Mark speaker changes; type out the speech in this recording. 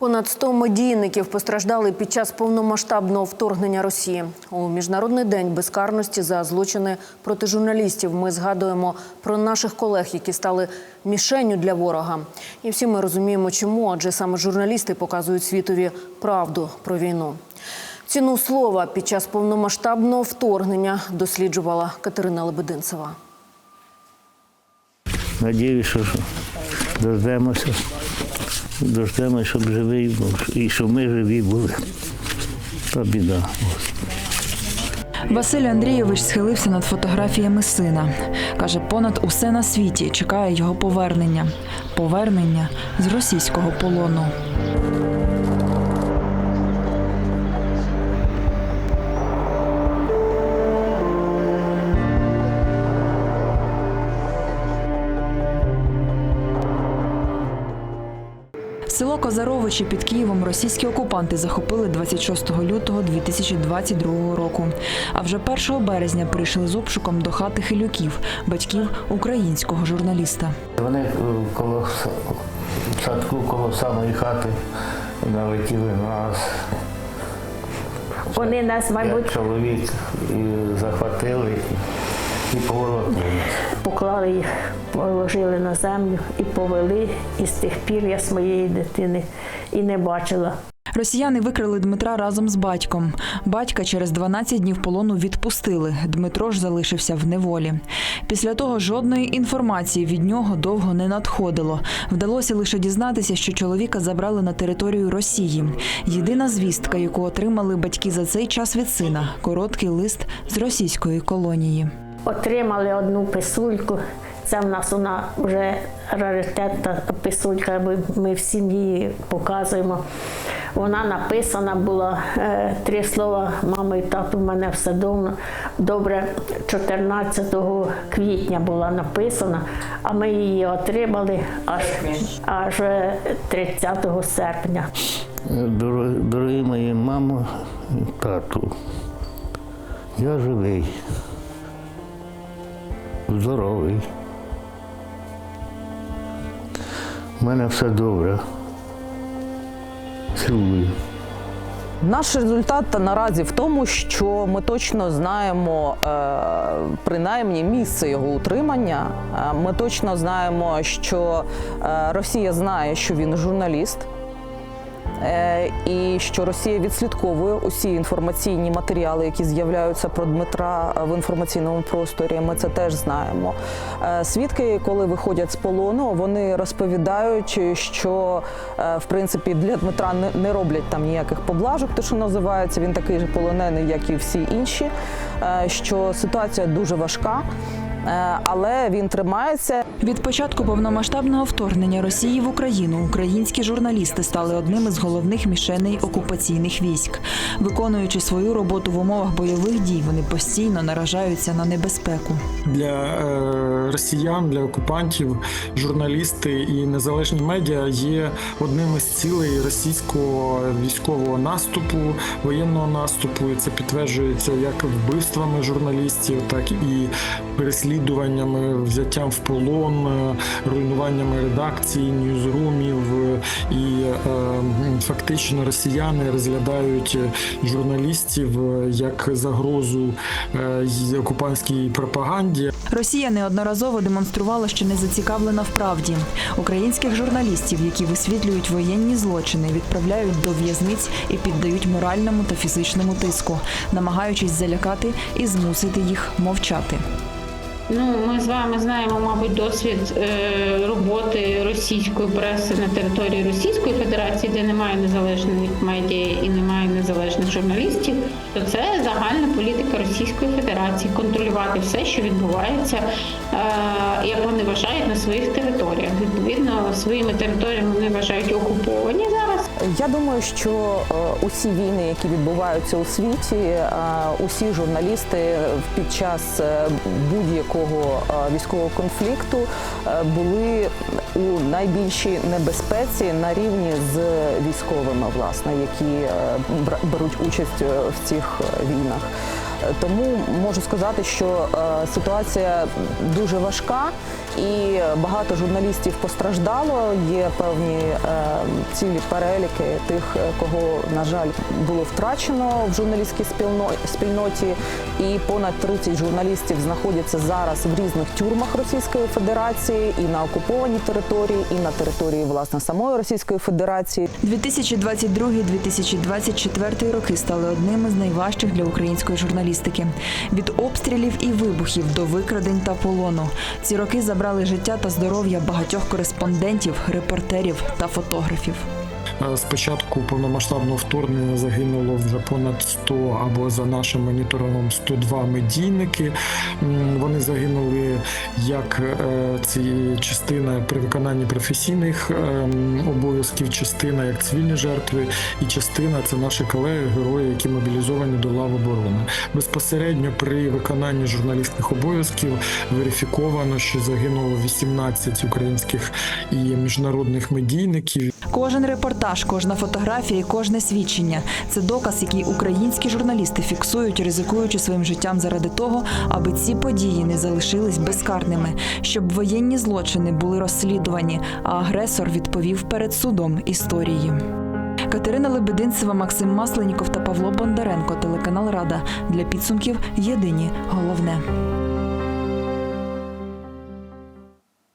Speaker 1: Понад 100 медійників постраждали під час повномасштабного вторгнення Росії. У міжнародний день безкарності за злочини проти журналістів. Ми згадуємо про наших колег, які стали мішенню для ворога. І всі ми розуміємо, чому, адже саме журналісти показують світові правду про війну. Ціну слова під час повномасштабного вторгнення досліджувала Катерина Лебединцева.
Speaker 2: Надіюсь, що дождемося. Дождемося, щоб живий був, і щоб ми живі були. Та біда.
Speaker 3: Василь Андрійович схилився над фотографіями сина. Каже, понад усе на світі чекає його повернення. Повернення з російського полону. Село під Києвом російські окупанти захопили 26 лютого 2022 року. А вже 1 березня прийшли з обшуком до хати Хилюків, батьків українського журналіста.
Speaker 2: Вони е, коло в садку, коло самої хати налетіли на нас.
Speaker 4: Вони нас,
Speaker 2: Як
Speaker 4: мабуть,
Speaker 2: чоловік і захватили і поворотили нас.
Speaker 4: Поклали їх, положили на землю і повели. І з тих пір я своєї дитини і не бачила.
Speaker 3: Росіяни викрили Дмитра разом з батьком. Батька через 12 днів полону відпустили. Дмитро ж залишився в неволі. Після того жодної інформації від нього довго не надходило. Вдалося лише дізнатися, що чоловіка забрали на територію Росії. Єдина звістка, яку отримали батьки за цей час від сина короткий лист з російської колонії.
Speaker 4: Отримали одну писульку. Це в нас вона вже раритетна писулька, ми, ми в сім'ї показуємо. Вона написана була е, три слова мами і тату, в мене все давно добре. 14 квітня була написана, а ми її отримали аж, аж е, 30 серпня.
Speaker 2: Дорогі, мої мамо тату, я живий, здоровий. У мене все добре. Цілую.
Speaker 5: Наш результат наразі в тому, що ми точно знаємо е, принаймні місце його утримання. Е, Ми точно знаємо, що е, Росія знає, що він журналіст. Е, І що Росія відслідковує усі інформаційні матеріали, які з'являються про Дмитра в інформаційному просторі. Ми це теж знаємо. Е, Свідки, коли виходять з полону, вони розповідають, що е, в принципі для Дмитра не- роблять там ніяких поблажок, те, що називається. Він такий же полонений, як і всі інші. е, Що ситуація дуже важка, е, але він тримається.
Speaker 3: Від початку повномасштабного вторгнення Росії в Україну українські журналісти стали одним із головних мішеней окупаційних військ. Виконуючи свою роботу в умовах бойових дій, вони постійно наражаються на небезпеку.
Speaker 6: для е, росіян, для окупантів, журналісти і незалежні медіа є одним із цілей російського військового наступу, воєнного наступу. І це підтверджується як вбивствами журналістів, так і переслідуваннями, взяттям в полон, е, руйнуваннями редакцій, ньюзрумів. е, І е, фактично росіяни розглядають журналістів як загрозу й окупантській пропаганді.
Speaker 3: Росія неодноразово демонструвала, що не зацікавлена в правді. Українських журналістів, які висвітлюють воєнні злочини, відправляють до в'язниць і піддають моральному та фізичному тиску, намагаючись залякати і змусити їх мовчати.
Speaker 7: Ну, ми з вами знаємо, мабуть, досвід е, роботи російської преси на території Російської Федерації, де немає незалежних медіа і немає незалежних журналістів. То це загальна політика Російської Федерації контролювати все, що відбувається, е, як вони вважають на своїх територіях. Відповідно, своїми територіями вони вважають окуповані зараз.
Speaker 5: Я думаю, що е, усі війни, які відбуваються у світі, е, усі журналісти під час е, будь-якого військового конфликту е, були у найбільшій небезпеці на рівні з військовими, власне, які беруть участь в цих війнах. Тому можу сказати, що е, ситуація дуже важка, і багато журналістів постраждало. Є певні е, цілі переліки тих, е, кого на жаль було втрачено в журналістській спільноті. І понад 30 журналістів знаходяться зараз в різних тюрмах Російської Федерації і на окупованій території, і на території власне самої Російської Федерації.
Speaker 3: 2022-2024 роки стали одними з найважчих для української журналістики. Від обстрілів і вибухів до викрадень та полону. Ці роки забрали життя та здоров'я багатьох кореспондентів, репортерів та фотографів.
Speaker 6: Е, З початку повномасштабного вторгнення загинуло вже понад 100 або за нашим моніторингом 102 медійники. Вони загинули як е, ці частина при виконанні професійних ем, обов'язків, частина як цивільні жертви, і частина це наші колеги, герої, які мобілізовані до лав оборони. Безпосередньо при виконанні журналістських обов'язків верифіковано, що загинуло 18 українських і міжнародних медійників.
Speaker 3: Кожен репортаж, кожна фотографія і кожне свідчення це доказ, який українські журналісти фіксують, ризикуючи своїм життям заради того, аби ці події не залишились безкарними, щоб воєнні злочини були розслідувані, а агресор відповів перед судом історії. Катерина Лебединцева, Максим Масленіков та Павло Бондаренко. Телеканал Рада для підсумків. Єдині головне.